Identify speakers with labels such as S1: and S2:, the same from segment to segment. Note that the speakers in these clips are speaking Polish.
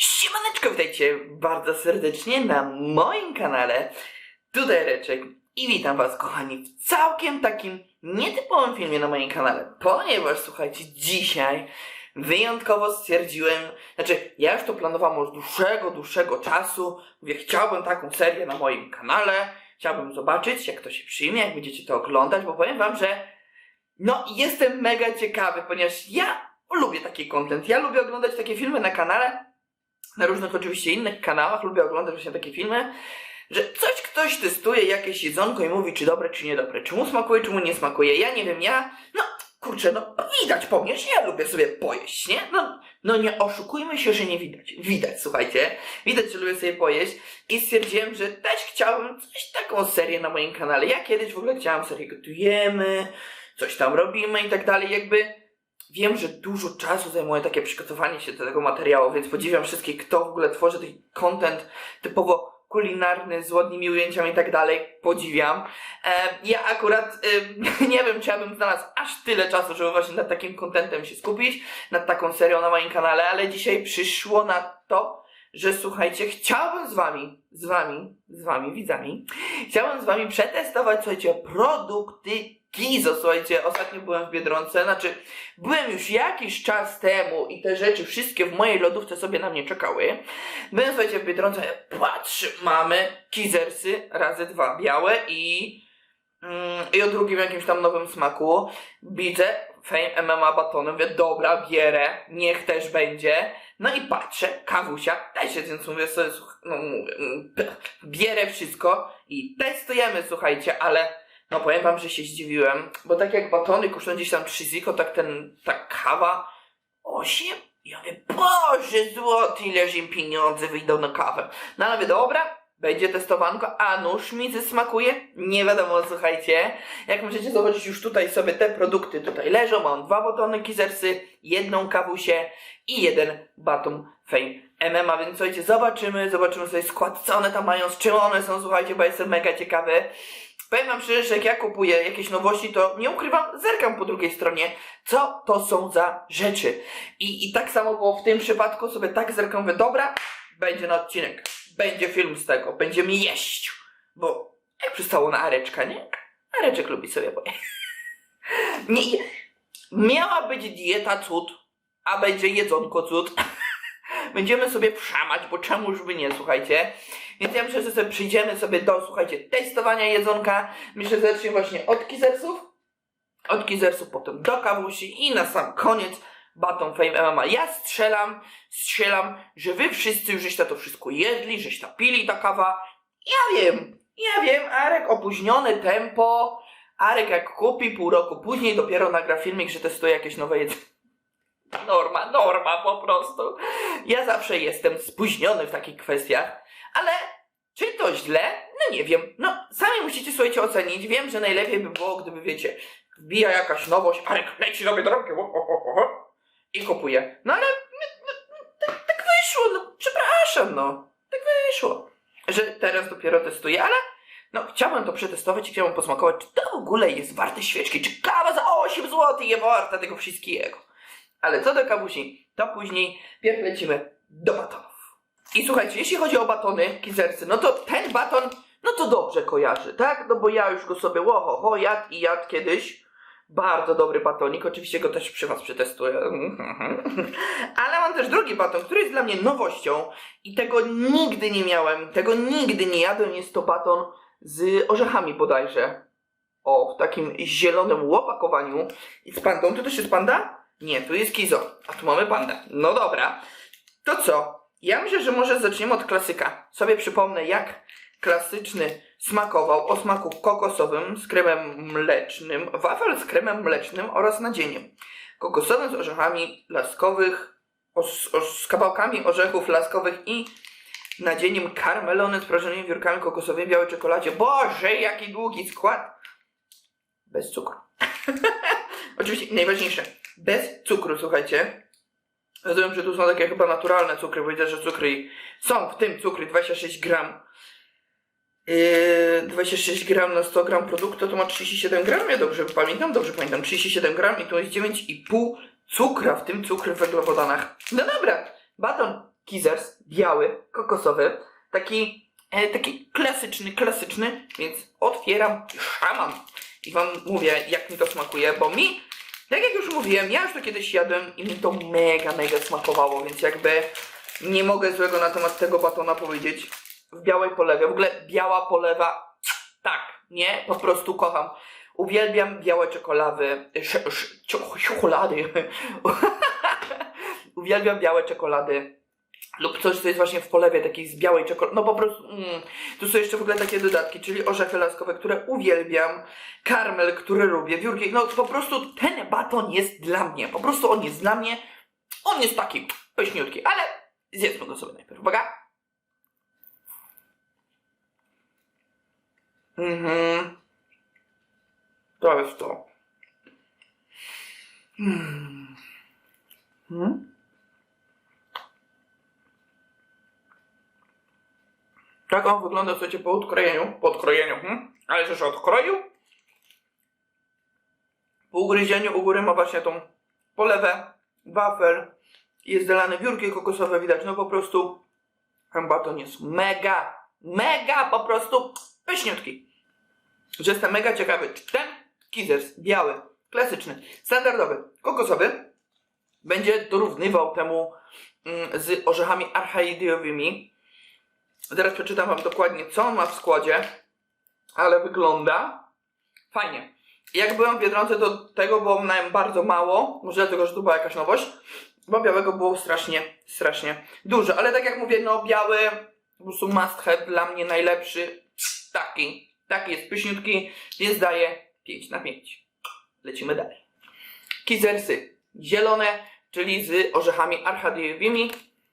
S1: Siemaneczko, witajcie bardzo serdecznie na moim kanale. Tutaj Reczek i witam was kochani w całkiem takim nietypowym filmie na moim kanale, ponieważ słuchajcie, dzisiaj wyjątkowo stwierdziłem, znaczy ja już to planowałem od dłuższego, dłuższego czasu, mówię, chciałbym taką serię na moim kanale, chciałbym zobaczyć jak to się przyjmie, jak będziecie to oglądać, bo powiem wam, że no jestem mega ciekawy, ponieważ ja lubię taki content, ja lubię oglądać takie filmy na kanale, na różnych oczywiście innych kanałach, lubię oglądać właśnie takie filmy, że coś ktoś testuje, jakieś jedzonko i mówi, czy dobre, czy niedobre, czy mu smakuje, czy mu nie smakuje. Ja nie wiem, ja, no kurczę, no widać po mnie, że ja lubię sobie pojeść, nie? No, no nie oszukujmy się, że nie widać. Widać, słuchajcie, widać, że lubię sobie pojeść i stwierdziłem, że też chciałbym coś taką serię na moim kanale. Ja kiedyś w ogóle chciałam serię gotujemy, coś tam robimy i tak dalej, jakby Wiem, że dużo czasu zajmuje takie przygotowanie się do tego materiału, więc podziwiam wszystkich, kto w ogóle tworzy taki content typowo kulinarny, z ładnymi ujęciami i tak dalej. Podziwiam. E, ja akurat e, nie wiem, czy ja bym znalazł aż tyle czasu, żeby właśnie nad takim contentem się skupić, nad taką serią na moim kanale, ale dzisiaj przyszło na to, że słuchajcie, chciałbym z wami, z wami, z wami, widzami, chciałbym z wami przetestować, słuchajcie, produkty Kizo, słuchajcie, ostatnio byłem w Biedronce, znaczy Byłem już jakiś czas temu i te rzeczy wszystkie w mojej lodówce sobie na mnie czekały. Byłem słuchajcie w Biedronce, patrzę, mamy kizersy razy dwa, białe i, mm, i o drugim jakimś tam nowym smaku. Widzę Fame MMA batony, mówię, dobra, bierę, niech też będzie. No i patrzę, kawusia też jest, więc mówię sobie, no mówię, mm, bierę wszystko i testujemy, słuchajcie, ale no powiem wam, że się zdziwiłem, bo tak jak batony kosztują gdzieś tam 3 ziko, tak ten, ta kawa 8? Ja mówię, Boże złoty, ileż im pieniądze wyjdą na kawę. No ale mówię, dobra, będzie testowanko, a nuż mi zasmakuje? Nie wiadomo, słuchajcie. Jak możecie zobaczyć, już tutaj sobie te produkty tutaj leżą. Mam dwa batony kizersy, jedną kawusię i jeden baton Fame MMA, więc słuchajcie, zobaczymy, zobaczymy sobie skład, co one tam mają, z czym one są, słuchajcie, bo jestem mega ciekawy. Powiem wam szczerze, że jak ja kupuję jakieś nowości, to nie ukrywam, zerkam po drugiej stronie, co to są za rzeczy. I, i tak samo było w tym przypadku, sobie tak zerkam, mówię, dobra, będzie na odcinek, będzie film z tego, będziemy jeść. Bo jak przystało na Areczka, nie? Areczek lubi sobie pojeść. Nie, miała być dieta cud, a będzie jedzonko cud. Będziemy sobie wszamać, bo czemuż by nie, słuchajcie. Więc ja myślę, że sobie przyjdziemy sobie do, słuchajcie, testowania jedzonka. Myślę, że zaczniemy właśnie od kizersów. Od kizersów, potem do kawusi i na sam koniec baton Fame MMA. Ja strzelam, strzelam, że wy wszyscy już żeście to wszystko jedli, żeście pili ta kawa. Ja wiem, ja wiem, Arek opóźnione tempo. Arek jak kupi pół roku później dopiero nagra filmik, że testuje jakieś nowe jedzenie. Norma, norma po prostu. Ja zawsze jestem spóźniony w takich kwestiach, ale czy to źle? No nie wiem. No, sami musicie słuchajcie ocenić. Wiem, że najlepiej by było, gdyby wiecie, wbija jakaś nowość, Arek leci sobie drogę ho, i kupuje. No ale no, no, no, tak, tak wyszło, no przepraszam, no. Tak wyszło. Że teraz dopiero testuję, ale no chciałbym to przetestować i chciałbym posmakować, czy to w ogóle jest warte świeczki, czy kawa za 8 zł jest warta tego wszystkiego. Ale co do kawusi, to później pierw lecimy do batonów. I słuchajcie, jeśli chodzi o batony kizersy, no to ten baton, no to dobrze kojarzy, tak? No bo ja już go sobie łoho, ho, jadł i jadł kiedyś. Bardzo dobry batonik, oczywiście go też przy was przetestuję. Ale mam też drugi baton, który jest dla mnie nowością i tego nigdy nie miałem, tego nigdy nie jadłem. Jest to baton z orzechami bodajże. O, w takim zielonym łopakowaniu i z pandą. Tu też jest panda? Nie, tu jest Kizo, a tu mamy pandę. No dobra. To co? Ja myślę, że może zaczniemy od klasyka. Sobie przypomnę, jak klasyczny smakował o smaku kokosowym z kremem mlecznym, wafel z kremem mlecznym oraz nadzieniem. Kokosowym z orzechami laskowych, o, o, z kawałkami orzechów laskowych i nadzieniem karmelony z prażonymi wiórkami kokosowymi, białej czekoladzie. Boże, jaki długi skład! Bez cukru. Oczywiście najważniejsze, bez cukru, słuchajcie. Rozumiem, że tu są takie chyba naturalne cukry, bo widzę, że cukry są w tym cukry 26 gram. Yy, 26 gram na 100 gram produktu to ma 37 gram, ja dobrze pamiętam, dobrze pamiętam, 37 gram i tu jest 9,5 cukra w tym cukry w węglowodanach. No dobra, baton Kizers, biały, kokosowy, taki, e, taki klasyczny, klasyczny, więc otwieram szamam. I wam mówię, jak mi to smakuje, bo mi, tak jak już mówiłem, ja już to kiedyś jadłem i mi to mega, mega smakowało, więc jakby nie mogę złego na temat tego batona powiedzieć. W białej polewie, w ogóle biała polewa, tak, nie, po prostu kocham. Uwielbiam białe czekolady, czekolady. Uwielbiam białe czekolady. Lub coś, co jest właśnie w polewie takiej z białej czekolady. No po prostu, mm. tu są jeszcze w ogóle takie dodatki, czyli orzechy laskowe, które uwielbiam, karmel, który lubię, wiórki. No po prostu ten baton jest dla mnie. Po prostu on jest dla mnie. On jest taki pyszniutki, ale zjedzmy go sobie najpierw. Uwaga. Mhm. To jest to. Hmm. Hmm? Tak on wygląda, słuchajcie, po odkrojeniu. Po odkrojeniu, hmm? Ale że odkroił. Po ugryzieniu u góry ma właśnie tą polewę, wafel. Jest zalane wiórki kokosowe, widać. No po prostu ten baton jest mega, mega po prostu pyszniutki. Że jestem mega ciekawy, czy ten Kizers biały, klasyczny, standardowy, kokosowy będzie dorównywał temu mm, z orzechami archaidiowymi. Zaraz przeczytam wam dokładnie, co on ma w składzie, ale wygląda fajnie. Jak byłem w Biedronce, to tego było nam bardzo mało, może dlatego, że tu była jakaś nowość, bo białego było strasznie, strasznie dużo. Ale tak jak mówię, no biały, po prostu must have, dla mnie najlepszy, taki, taki jest pyszniutki, więc daję 5 na 5. Lecimy dalej. Kizersy zielone, czyli z orzechami archadiowymi.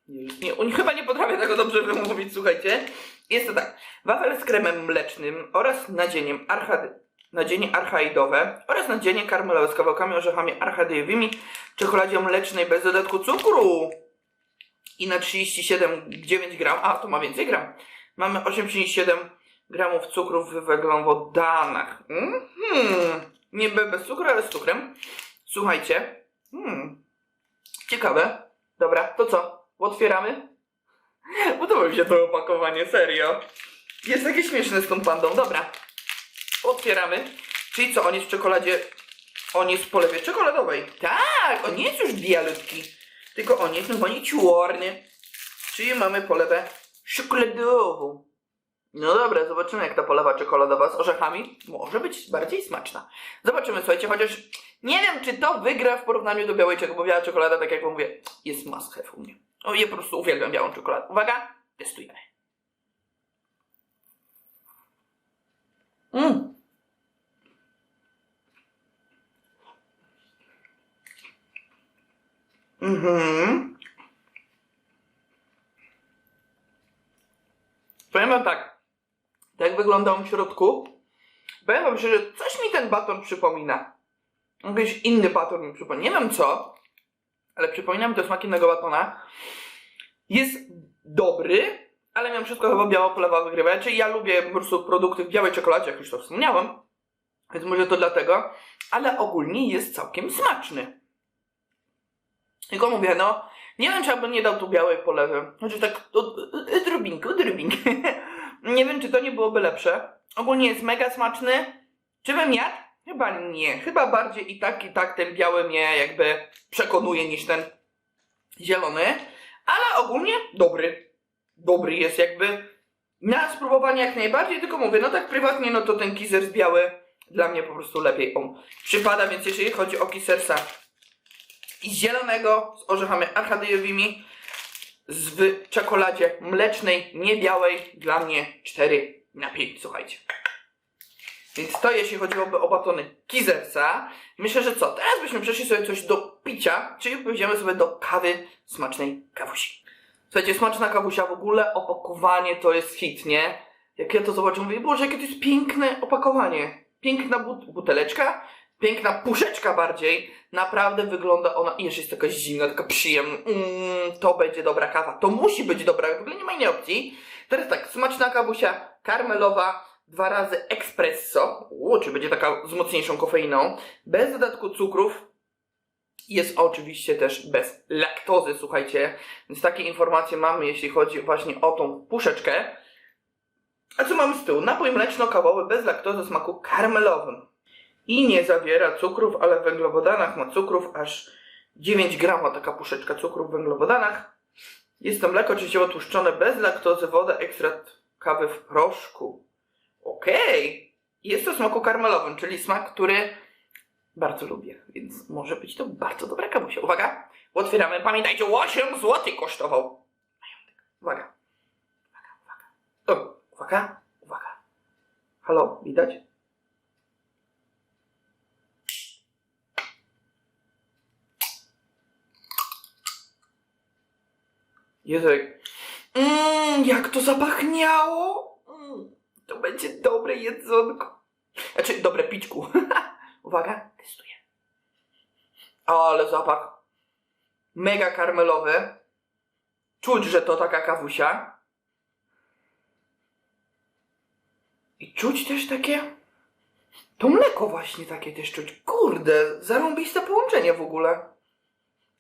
S1: Nie, nie, chyba nie potrafię tego dobrze wymówić, słuchajcie. Jest to tak. Wafel z kremem mlecznym oraz nadzieniem archady, nadzienie archaidowe oraz nadzienie karmelowe z kawałkami orzechami archadiowymi, czekoladzie mlecznej bez dodatku cukru i na 37,9 gram, a to ma więcej gram. Mamy 8,7 gramów cukru w węglowodanach. Mhm. Nie be- bez cukru, ale z cukrem. Słuchajcie. Hmm. Ciekawe. Dobra, to co? Otwieramy? Podoba mi się to opakowanie, serio. Jest takie śmieszne z tą pandą. Dobra. Otwieramy. Czyli co, on jest w czekoladzie... On jest w polewie czekoladowej. Tak, on nie jest już bialutki. Tylko on jest normalnie czarny. Czyli mamy polewę czekoladową. No dobra, zobaczymy jak ta polewa czekoladowa z orzechami może być bardziej smaczna. Zobaczymy, słuchajcie, chociaż nie wiem, czy to wygra w porównaniu do białej czekolady, bo biała czekolada, tak jak mówię, jest must have u mnie. O, ja po prostu uwielbiam białą czekoladę. Uwaga, testujemy. Mm. Mhm. Powiem wam tak, jak wygląda on w środku, powiem wam szczerze, coś mi ten baton przypomina. Jakiś inny baton mi przypomina. Nie wiem co, ale przypomina mi to smak innego batona. Jest dobry, ale mimo wszystko chyba biała polewa wygrywa. Czyli ja lubię po prostu produkty w białej czekoladzie, jak już to wspomniałem. Więc może to dlatego. Ale ogólnie jest całkiem smaczny. Tylko mówię, no, nie wiem, czy ja bym nie dał tu białej polewy. Znaczy tak, odrobinkę, odrobinkę. nie wiem, czy to nie byłoby lepsze. Ogólnie jest mega smaczny. Czy bym jadł? Chyba nie. Chyba bardziej i tak, i tak ten biały mnie jakby przekonuje niż ten zielony. Ale ogólnie dobry. Dobry jest jakby na spróbowanie jak najbardziej, tylko mówię, no tak prywatnie, no to ten kizer z biały dla mnie po prostu lepiej on przypada, więc jeżeli chodzi o kisersa zielonego z orzechami archadiowymi z w czekoladzie mlecznej, nie białej, dla mnie 4 na 5, słuchajcie. Więc to jeśli chodziłoby o batony Kizersa. Myślę, że co? Teraz byśmy przeszli sobie coś do picia, czyli pójdziemy sobie do kawy smacznej kawusi. Słuchajcie, smaczna kawusia w ogóle, opakowanie to jest hit, nie? Jak ja to zobaczę, mówię, Boże, jakie to jest piękne opakowanie. Piękna but buteleczka, piękna puszeczka bardziej. Naprawdę wygląda ona, i jeszcze jest taka zimna, taka przyjemna. Mm, to będzie dobra kawa. To musi być dobra, w ogóle nie ma innej opcji. Teraz tak, smaczna kawusia, karmelowa, dwa razy espresso. Uuu, czy będzie taka z mocniejszą kofeiną. Bez dodatku cukrów. Jest oczywiście też bez laktozy, słuchajcie. Więc takie informacje mamy, jeśli chodzi właśnie o tą puszeczkę. A co mamy z tyłu? Napój mleczno-kawowy bez laktozy smaku karmelowym. I nie zawiera cukrów, ale w węglowodanach ma cukrów aż 9 grama taka puszeczka cukru w węglowodanach. Jest to mleko częściowo tłuszczone bez laktozy, woda, ekstrakt kawy w proszku. Okej. Jest to smaku karmelowym, czyli smak, który bardzo lubię, więc może być to bardzo dobra kawusia. Uwaga, otwieramy. Pamiętajcie, 8 zł kosztował. Uwaga. Uwaga, uwaga. O, uwaga, uwaga. Halo, widać? Jezu. Mmm, jak to zapachniało! Mm, to będzie dobre jedzonko. Znaczy, dobre piczku. Uwaga, testuję. Ale zapach. Mega karmelowy. Czuć, że to taka kawusia. I czuć też takie... To mleko właśnie takie też czuć. Kurde, zarąbiste połączenie w ogóle.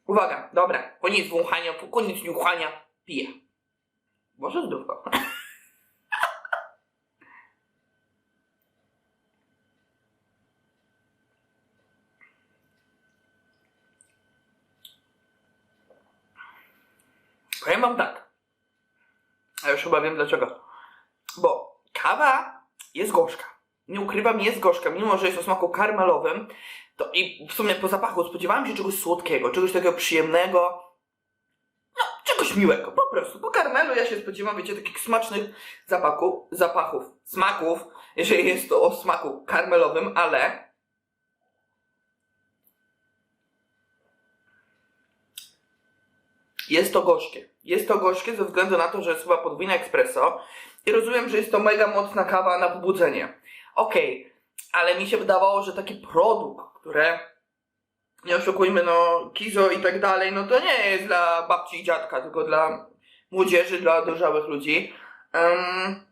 S1: Uwaga, dobra, koniec wąchania, koniec niuchania, piję. Może zdrówko. Powiem wam tak. A już chyba wiem dlaczego. Bo kawa jest gorzka. Nie ukrywam, jest gorzka, mimo że jest o smaku karmelowym. To i w sumie po zapachu spodziewałem się czegoś słodkiego, czegoś takiego przyjemnego. No, czegoś miłego, po prostu. Po karmelu ja się spodziewam, wiecie, takich smacznych zapachów, smaków, jeżeli jest to o smaku karmelowym, ale jest to gorzkie. Jest to gorzkie ze względu na to, że jest chyba podwójne espresso i rozumiem, że jest to mega mocna kawa na pobudzenie. Okej, ale mi się wydawało, że taki produkt, które nie oszukujmy, no kizo i tak dalej, no to nie jest dla babci i dziadka, tylko dla młodzieży, dla dojrzałych ludzi. Um,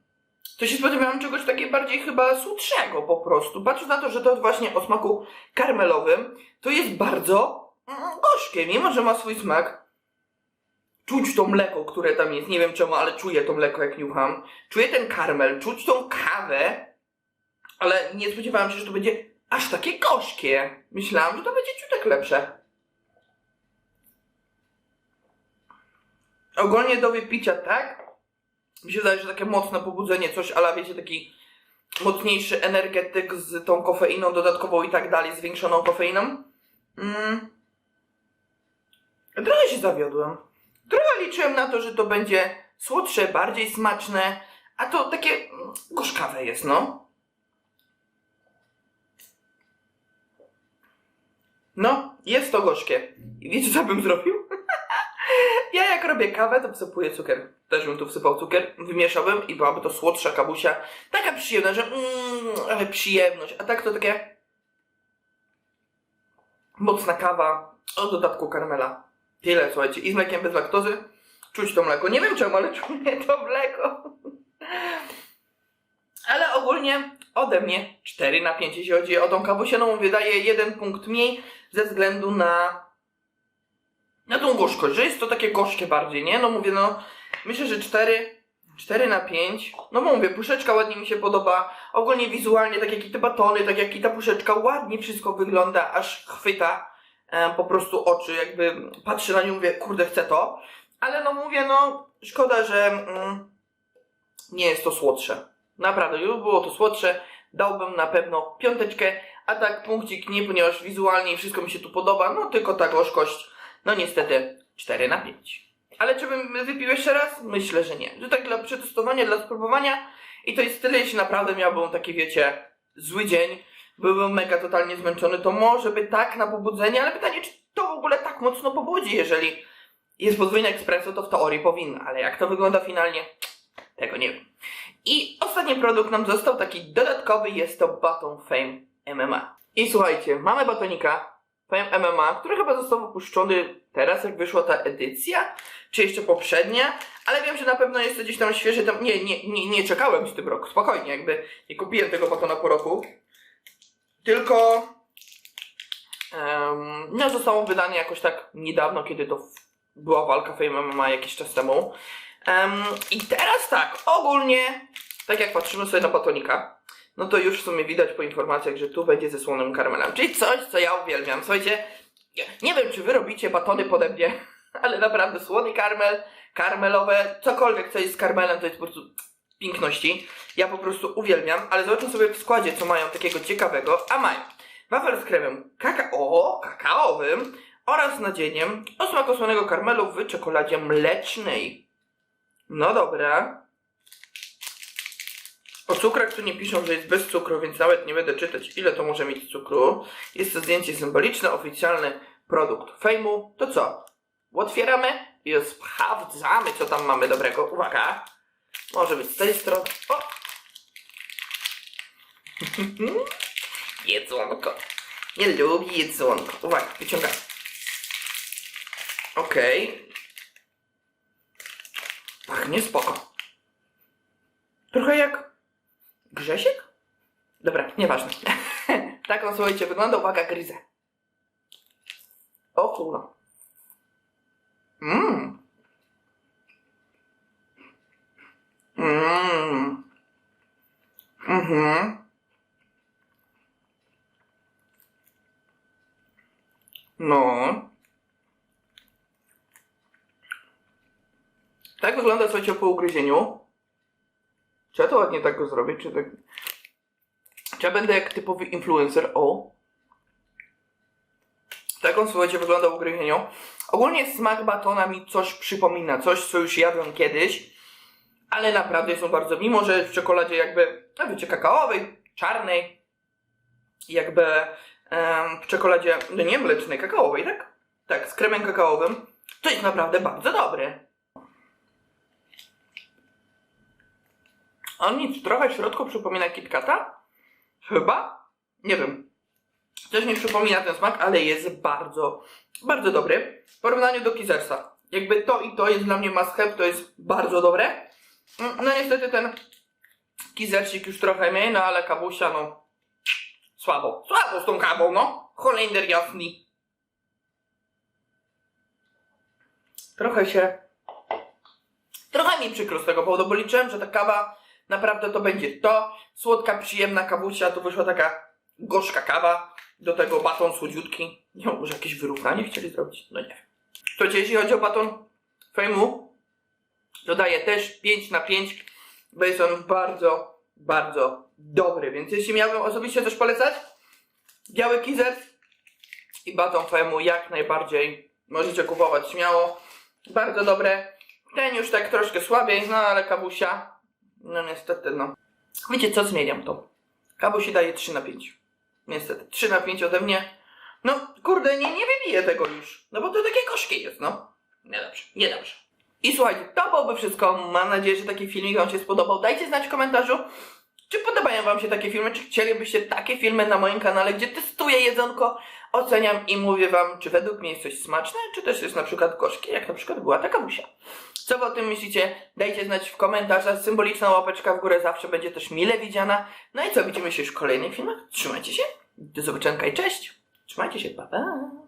S1: to się spodziewałem czegoś takiego bardziej chyba słodszego po prostu. Patrząc na to, że to jest właśnie o smaku karmelowym, to jest bardzo mm, gorzkie, mimo że ma swój smak. Czuć to mleko, które tam jest, nie wiem czemu, ale czuję to mleko jak niucham. Czuję ten karmel, czuć tą kawę, ale nie spodziewałem się, że to będzie aż takie gorzkie. Myślałam, że to będzie ciutek lepsze. Ogólnie do wypicia, tak? Mi się wydaje, że takie mocne pobudzenie, coś ale wiecie, taki mocniejszy energetyk z tą kofeiną dodatkową i tak dalej, zwiększoną kofeiną. Mm. Trochę się zawiodłem. Trochę liczyłem na to, że to będzie słodsze, bardziej smaczne, a to takie mm, gorzkawe jest, no. No, jest to gorzkie. I wiecie, co bym zrobił? ja jak robię kawę, to wsypuję cukier. Też bym tu wsypał cukier, wymieszałbym i byłaby to słodsza kawusia. Taka przyjemna, że mm, ale przyjemność. A tak to takie mocna kawa o dodatku karmela. Tyle, słuchajcie. I z mlekiem bez laktozy. Czuć to mleko. Nie wiem czemu, ale czuję to mleko. Ale ogólnie ode mnie 4 na 5, jeśli chodzi o tą kawusię. Mówię, daję jeden punkt mniej ze względu na na tą gorzkość, że jest to takie gorzkie bardziej, nie? No mówię, no myślę, że 4 4 na 5. No mówię, puszeczka ładnie mi się podoba. Ogólnie wizualnie, tak jak i te batony, tak jak i ta puszeczka, ładnie wszystko wygląda, aż chwyta po prostu oczy, jakby patrzę na nią, mówię, kurde, chcę to. Ale no mówię, no szkoda, że mm, nie jest to słodsze. Naprawdę, gdyby było to słodsze, dałbym na pewno piąteczkę, a tak punkcik nie, ponieważ wizualnie wszystko mi się tu podoba, no tylko ta gorzkość, no niestety 4 na 5. Ale czy bym wypił jeszcze raz? Myślę, że nie. Że tak dla przetestowania, dla spróbowania i to jest tyle, jeśli naprawdę miałbym taki, wiecie, zły dzień, byłbym mega totalnie zmęczony, to może by tak na pobudzenie, ale pytanie, czy to w ogóle tak mocno pobudzi, jeżeli jest podwójne espresso, to w teorii powinno, ale jak to wygląda finalnie, tego nie wiem. I ostatni produkt nam został taki dodatkowy, jest to Baton Fame MMA. I słuchajcie, mamy batonika Fame MMA, który chyba został wypuszczony teraz, jak wyszła ta edycja, czy jeszcze poprzednia, ale wiem, że na pewno jest to gdzieś tam świeże, tam nie, nie, nie, nie czekałem z tym roku, spokojnie, jakby nie kupiłem tego batona po roku, tylko em, no, zostało wydane jakoś tak niedawno, kiedy to była walka Fame MMA jakiś czas temu. Em, I teraz tak, ogólnie, tak jak patrzymy sobie na batonika, no to już w sumie widać po informacjach, że tu będzie ze słonym karmelem. Czyli coś, co ja uwielbiam. Słuchajcie, nie wiem, czy wy robicie batony pode mnie, ale naprawdę słony karmel, karmelowe, cokolwiek, co jest z karmelem, to jest po prostu piękności. Ja po prostu uwielbiam, ale zobaczmy sobie w składzie, co mają takiego ciekawego, a mają wafel z kremem kakao, kakaowym oraz nadzieniem o smaku słonego karmelu w czekoladzie mlecznej. No dobra. O cukrach tu nie piszą, że jest bez cukru, więc nawet nie będę czytać, ile to może mieć cukru. Jest to zdjęcie symboliczne, oficjalny produkt fejmu. To co? Otwieramy i sprawdzamy, co tam mamy dobrego. Uwaga! Może być z tej strony. O! jedzonko. Nie lubi jedzonko. Uwaga, wyciągam. Okej. Pachnie spoko. Trochę jak Grzesiek? Dobra, nieważne. tak on, słuchajcie, wygląda. Uwaga, gryzę. O kurwa. Mmm. Mmm. Mhm. No. Tak wygląda, słuchajcie, po ugryzieniu. Czy to ładnie tak go zrobię, czy tak... Czy ja będę jak typowy influencer? O. Tak on, słuchajcie, wygląda w ugryzieniu. Ogólnie smak batona mi coś przypomina, coś, co już jadłem kiedyś. Ale naprawdę są bardzo, mimo że w czekoladzie jakby, no wiecie, kakaowej, czarnej, jakby w czekoladzie, no nie mlecznej, kakaowej, tak? Tak, z kremem kakaowym. To jest naprawdę bardzo dobre. On nic, trochę w środku przypomina KitKata? Chyba? Nie wiem. Coś mi przypomina ten smak, ale jest bardzo, bardzo dobry. W porównaniu do Kizersa. Jakby to i to jest dla mnie must have, to jest bardzo dobre. No niestety ten Kizersik już trochę mniej, no ale kabusia, no słabo. Słabo z tą kawą, no. Holender jasny. Trochę się... Trochę mi przykro z tego powodu, bo liczyłem, że ta kawa naprawdę to będzie to. Słodka, przyjemna kawusia, tu wyszła taka gorzka kawa. Do tego baton słodziutki. Nie wiem, może jakieś wyrównanie chcieli zrobić? No nie. Słuchajcie, jeśli chodzi o baton fejmu, dodaję też 5 na 5, bo jest on bardzo, bardzo dobry. Więc jeśli miałbym osobiście coś polecać, biały kizer i baton fejmu jak najbardziej możecie kupować śmiało. Bardzo dobre. Ten już tak troszkę słabiej, no ale kawusia, no niestety no. Wiecie co, zmieniam to. Kabusi daje 3 na 5. Niestety, 3 na 5 ode mnie. No, kurde, nie, nie wybiję tego już. No bo to takie gorzkie jest, no. Niedobrze, niedobrze. I słuchajcie, to byłoby wszystko. Mam nadzieję, że taki filmik Wam się spodobał. Dajcie znać w komentarzu, czy podobają Wam się takie filmy, czy chcielibyście takie filmy na moim kanale, gdzie testuję jedzonko, oceniam i mówię Wam, czy według mnie jest coś smaczne, czy też jest na przykład gorzkie, jak na przykład była taka musia. Co Wy o tym myślicie? Dajcie znać w komentarzach. Symboliczna łapeczka w górę zawsze będzie też mile widziana. No i co, widzimy się już w kolejnych filmach. Trzymajcie się. Do zobaczenia i cześć. Trzymajcie się, pa pa.